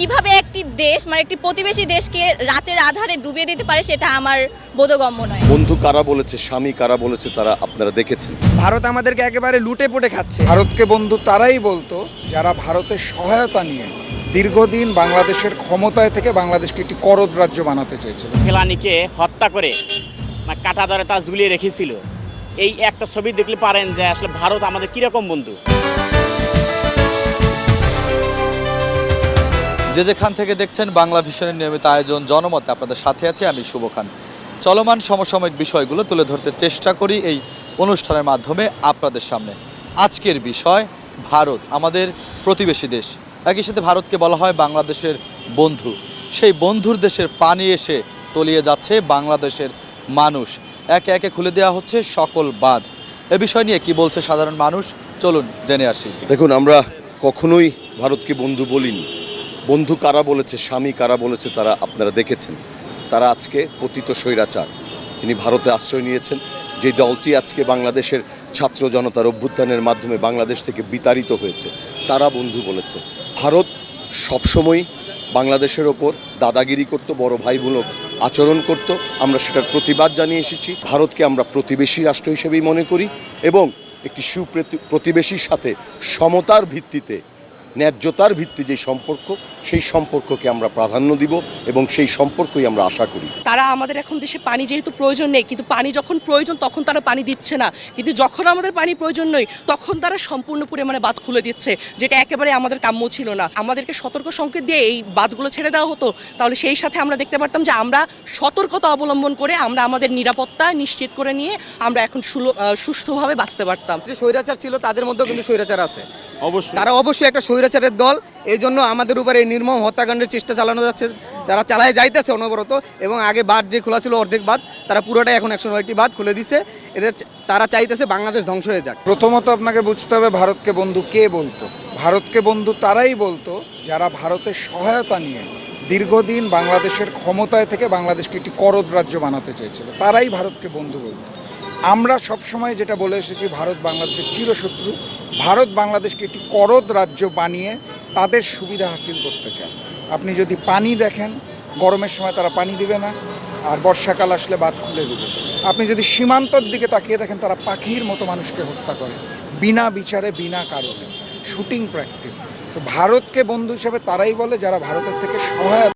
কীভাবে একটি দেশ মানে একটি প্রতিবেশী দেশকে রাতের আধারে ডুবিয়ে দিতে পারে সেটা আমার বোধগম্য নয়। বন্ধু কারা বলেছে স্বামী কারা বলেছে তারা আপনারা দেখেছেন। ভারত আমাদেরকে একেবারে লুটে পুটে খাচ্ছে। ভারতকে বন্ধু তারাই বলতো যারা ভারতের সহায়তা নিয়ে দীর্ঘদিন বাংলাদেশের ক্ষমতায় থেকে বাংলাদেশকে একটি করদ রাজ্য বানাতে চেয়েছিল। ফেলানিকে হত্যা করে না কাটা ধরে তা ঝুলিয়ে রেখেছিল। এই একটা ছবি দেখলে পারেন যে আসলে ভারত আমাদের কীরকম বন্ধু? যে যেখান থেকে দেখছেন বাংলা ভিশনের নিয়মিত আয়োজন জনমতে আপনাদের সাথে আছে আমি শুভ খান। চলমান সমসাময়িক বিষয়গুলো তুলে ধরতে চেষ্টা করি এই অনুষ্ঠানের মাধ্যমে আপনাদের সামনে। আজকের বিষয়, ভারত, আমাদের প্রতিবেশী দেশ। একই সাথে ভারতকে বলা হয় বাংলাদেশের বন্ধু। সেই বন্ধুর দেশের পানি এসে তলিয়ে যাচ্ছে বাংলাদেশের মানুষ। একে একে খুলে দেওয়া হচ্ছে সকল বাঁধ। এ বিষয় নিয়ে কি বলছে সাধারণ মানুষ? চলুন জেনে আসি। দেখুন, আমরা কখনোই ভারতকে বন্ধু বলিনি। বন্ধু কারা বলেছে, স্বামী কারা বলেছে, তারা আপনারা দেখেছেন। তারা আজকে পতিত স্বৈরাচার। তিনি ভারতে আশ্রয় নিয়েছেন। যে দলটি আজকে বাংলাদেশের ছাত্র জনতার অভ্যুত্থানের মাধ্যমে বাংলাদেশ থেকে বিতাড়িত হয়েছে, তারা বন্ধু বলেছে। ভারত সবসময় বাংলাদেশের ওপর দাদাগিরি করত, বড় ভাইমূলক আচরণ করত। আমরা সেটার প্রতিবাদ জানিয়ে এসেছি। ভারতকে আমরা প্রতিবেশী রাষ্ট্র হিসেবেই মনে করি এবং একটি সুপ্রতি- প্রতিবেশীর সাথে সমতার ভিত্তিতে ন্যায্যতার ভিত্তি যে সম্পর্ক সেই সম্পর্ককে আমরা প্রাধান্য দিব এবং সেই সম্পর্কই আমরা আশা করি। তারা আমাদের এখন দেশে পানি যেহেতু প্রয়োজন নেই কিন্তু পানি যখন প্রয়োজন তখন তারা পানি দিচ্ছে না। কিন্তু যখন আমাদের পানি প্রয়োজন নেই তখন তারা সম্পূর্ণ পরিমাণে বাঁধ খুলে দিচ্ছে যেটা একেবারে আমাদের কাম্য ছিল না। আমাদেরকে সতর্ক সংকেত দিয়ে এই বাঁধগুলো ছেড়ে দেওয়া হতো। তাহলে সেই সাথে আমরা দেখতে পারতাম যে আমরা সতর্কতা অবলম্বন করে আমরা আমাদের নিরাপত্তা নিশ্চিত করে নিয়ে আমরা এখন সুষ্ঠুভাবে বাঁচতে পারতাম। যে স্বৈরাচার ছিল তাদের মধ্যেও কিন্তু স্বৈরাচার আছে। তারা অবশ্যই একটা স্বৈরাচারের দল। এই জন্য আমাদের উপরে এই নির্মম হত্যাকাণ্ডের চেষ্টা চালানো যাচ্ছে। তারা চালায় যাইতেছে অনবরত এবং আগে বাদ যে খোলা ছিল অর্ধেক বাঁধ তারা পুরোটাই এখন একশো নয়টি বাদ খুলে দিছে। এটা তারা চাইতেছে বাংলাদেশ ধ্বংস হয়ে যাক। প্রথমত আপনাকে বুঝতে হবে ভারতকে বন্ধু কে বলতো? ভারতকে বন্ধু তারাই বলতো যারা ভারতের সহায়তা নিয়ে দীর্ঘদিন বাংলাদেশের ক্ষমতায় থেকে বাংলাদেশকে একটি করদ রাজ্য বানাতে চেয়েছিল। তারাই ভারতকে বন্ধু বলতো। আমরা সবসময় যেটা বলে এসেছি, ভারত বাংলাদেশের চিরশত্রু। ভারত বাংলাদেশকে একটি করদ রাজ্য বানিয়ে তাদের সুবিধা হাসিল করতে চান আপনি যদি পানি দেখেন, গরমের সময় তারা পানি দিবে না, আর বর্ষাকাল আসলে বাদ খুলে দেবে। আপনি যদি সীমান্তর দিকে তাকিয়ে দেখেন, তারা পাখির মতো মানুষকে হত্যা করে, বিনা বিচারে, বিনা কারণে। শুটিং প্র্যাকটিস তো ভারতকে বন্ধু হিসেবে তারাই বলে, যারা ভারতের থেকে সহায়তা